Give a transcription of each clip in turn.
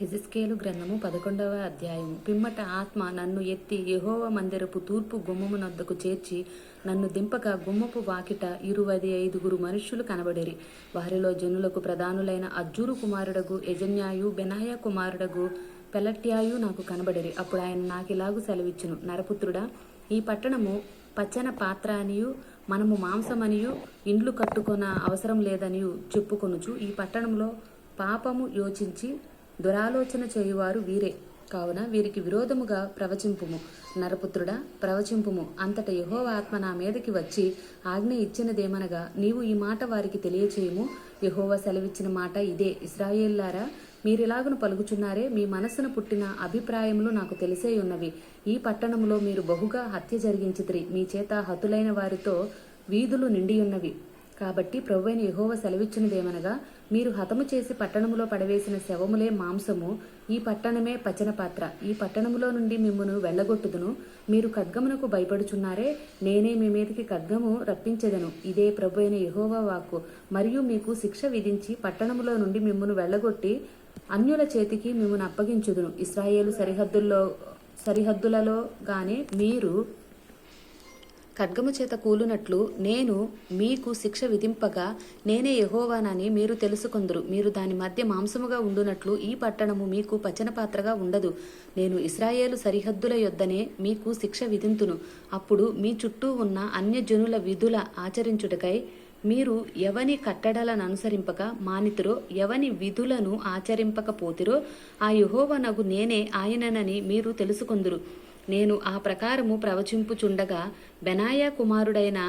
హిజిస్కేలు గ్రంథము పదకొండవ అధ్యాయము. పిమ్మట ఆత్మ నన్ను ఎత్తి యహోవ మందిరపు తూర్పు గుమ్మమునొద్దకు చేర్చి నన్ను దింపక గుమ్మపు వాకిట ఇరువది ఐదుగురు మనుష్యులు కనబడిరి. వారిలో జనులకు ప్రధానులైన అజ్జూరు కుమారుడగు యజన్యాయు బెనాయ కుమారుడగు పెలట్యాయు నాకు కనబడిరి. అప్పుడు ఆయన నాకు నాకిలాగు సెలవిచ్చును. నరపుత్రుడా ఈ పట్టణము పచ్చన పాత్ర అనియు మనము మాంసమనియు ఇండ్లు కట్టుకొన అవసరం లేదనియు చెప్పుకొనుచు ఈ పట్టణంలో పాపము యోచించి దురాలోచన చేయువారు వీరే. కావున వీరికి విరోధముగా ప్రవచింపుము. నరపుత్రుడా ప్రవచింపుము. అంతట యహోవ ఆత్మ నా మీదకి వచ్చి ఆజ్ఞ ఇచ్చినదేమనగా నీవు ఈ మాట వారికి తెలియచేయము. యహోవ సెలవిచ్చిన మాట ఇదే. ఇస్రాయేల్లారా మీరిలాగును పలుకుచున్నారే? మీ మనస్సున పుట్టిన అభిప్రాయములు నాకు తెలిసే ఉన్నవి ఈ పట్టణంలో మీరు బహుగా హత్య జరిగించితిరి. మీ చేత హతులైన వారితో వీధులు నిండి ఉన్నవి కాబట్టి ప్రభువైన యహోవ సెలవిచ్చినదేమనగా మీరు హతము చేసి పట్టణములో పడవేసిన శవములే మాంసము ఈ పట్టణమే పచన పాత్ర. ఈ పట్టణములో నుండి మిమ్మును వెళ్ళగొట్టుదును. మీరు ఖడ్గమునకు భయపడుచున్నారే నేనే మీ మీదకి ఖడ్గము రప్పించెదను. ఇదే ప్రభు అయిన వాక్కు. మరియు మీకు శిక్ష విధించి పట్టణములో నుండి మిమ్మును వెళ్ళగొట్టి అన్యుల చేతికి మిమ్మల్ని అప్పగించుదును. ఇస్రాయేలు సరిహద్దుల్లో సరిహద్దులలో గానే మీరు ఖడ్గము చేత కూలునట్లు నేను మీకు శిక్ష విధింపగా నేనే యహోవానని మీరు తెలుసుకొందురు. మీరు దాని మధ్య మాంసముగా ఉండునట్లు ఈ పట్టణము మీకు పచన పాత్రగా ఉండదు. నేను ఇస్రాయేలు సరిహద్దుల యొద్దనే మీకు శిక్ష విధింతును. అప్పుడు మీ చుట్టూ ఉన్న అన్యజనుల విధుల ఆచరించుటకై మీరు ఎవని కట్టడలను అనుసరింపక మానితురో ఎవని విధులను ఆచరింపకపోతిరో ఆ యహోవనగు నేనే ఆయననని మీరు తెలుసుకొందురు. నేను ఆ ప్రకారము ప్రవచింపుచుండగా బెనాయా కుమారుడైన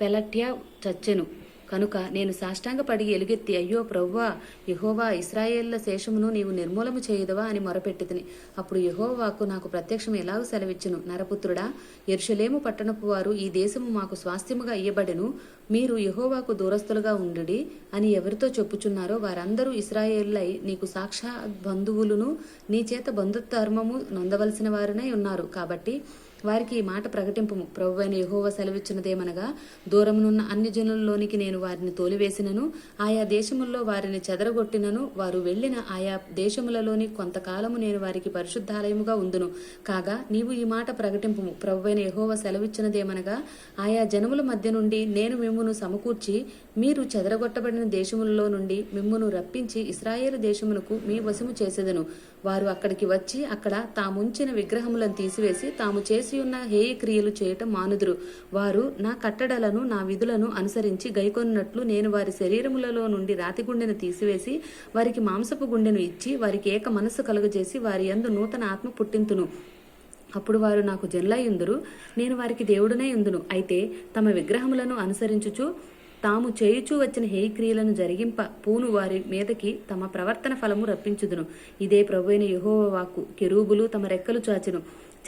పెలట్య చచ్చెను. కనుక నేను సాష్టాంగపడి ఎలుగెత్తి అయ్యో ప్రవ్వా యహోవా ఇస్రాయేళ్ళ శేషమును నీవు నిర్మూలము చేయదవా? అని మొరపెట్టితిని. అప్పుడు యహోవాకు నాకు ప్రత్యక్షం ఎలాగ సెలవిచ్చును? నరపుత్రుడా ఎరుషలేము పట్టణపు వారు ఈ దేశము మాకు స్వాస్థ్యముగా ఇయ్యబడెను. మీరు యహోవాకు దూరస్తులుగా ఉండుడి అని ఎవరితో చెప్పుచున్నారో వారందరూ ఇస్రాయేళ్ళై నీకు సాక్షాత్ బంధువులును నీ చేత బంధుత్వర్మము నొందవలసిన వారినై ఉన్నారు. కాబట్టి వారికి ఈ మాట ప్రకటింపు ప్రభు అయిన యహోవ సెలవిచ్చినదేమనగా దూరమునున్న అన్ని జనుల్లోనికి నేను వారిని తోలివేసినను ఆయా దేశముల్లో వారిని చెదరగొట్టినను వారు వెళ్ళిన ఆయా దేశములలోని కొంతకాలము నేను వారికి పరిశుద్ధాలయముగా ఉందును. కాగా నీవు ఈ మాట ప్రకటింపు ప్రభు అయిన యహోవ సెలవిచ్చినదేమనగా ఆయా జనముల మధ్య నుండి నేను మిమ్మును సమకూర్చి మీరు చెదరగొట్టబడిన దేశములలో నుండి మిమ్మును రప్పించి ఇస్రాయేల్ దేశమునకు మీ వశము చేసేదను. వారు అక్కడికి వచ్చి అక్కడ తాముంచిన విగ్రహములను తీసివేసి తాము చేసి ఉన్న హేయ క్రియలు చేయటం మానుదురు. వారు నా కట్టడలను నా విధులను అనుసరించి గైకొన్నట్లు నేను వారి శరీరములలో నుండి రాతి గుండెను తీసివేసి వారికి మాంసపు గుండెను ఇచ్చి వారికి ఏక మనస్సు కలుగజేసి వారి యందు నూతన ఆత్మ పుట్టింతును. అప్పుడు వారు నాకు జన్లయుందురు నేను వారికి దేవుడునే ఉందును. అయితే తమ విగ్రహములను అనుసరించుచు తాము చేయుచూ వచ్చిన హేయక్రియలను జరిగింప పూను వారి మీదకి తమ ప్రవర్తన ఫలము రప్పించుదును. ఇదే ప్రభువైన యహోవ వాక్కు. కెరూబులు తమ రెక్కలు చాచెను.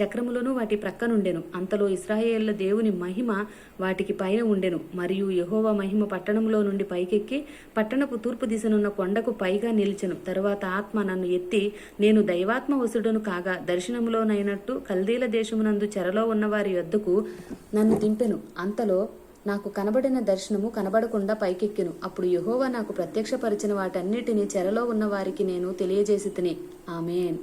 చక్రములను వాటి ప్రక్కనుండెను. అంతలో ఇస్రాయేళ్ళ దేవుని మహిమ వాటికి పైన ఉండెను. మరియు యహోవ మహిమ పట్టణంలో నుండి పైకెక్కి పట్టణపు తూర్పు దిశనున్న కొండకు పైగా నిలిచెను. తరువాత ఆత్మ నన్ను ఎత్తి నేను దైవాత్మ వసుడను కాగా దర్శనములోనైనట్టు కల్దీల దేశమునందు చెరలో ఉన్న వారి యొద్దకు నన్ను దింపెను. అంతలో నాకు కనబడిన దర్శనము కనబడకుండా పైకెక్కెను. అప్పుడు యహోవా నాకు ప్రత్యక్షపరిచిన వాటన్నిటినీ చెరలో ఉన్న వారికి నేను తెలియజేసి తిని. ఆమెన్.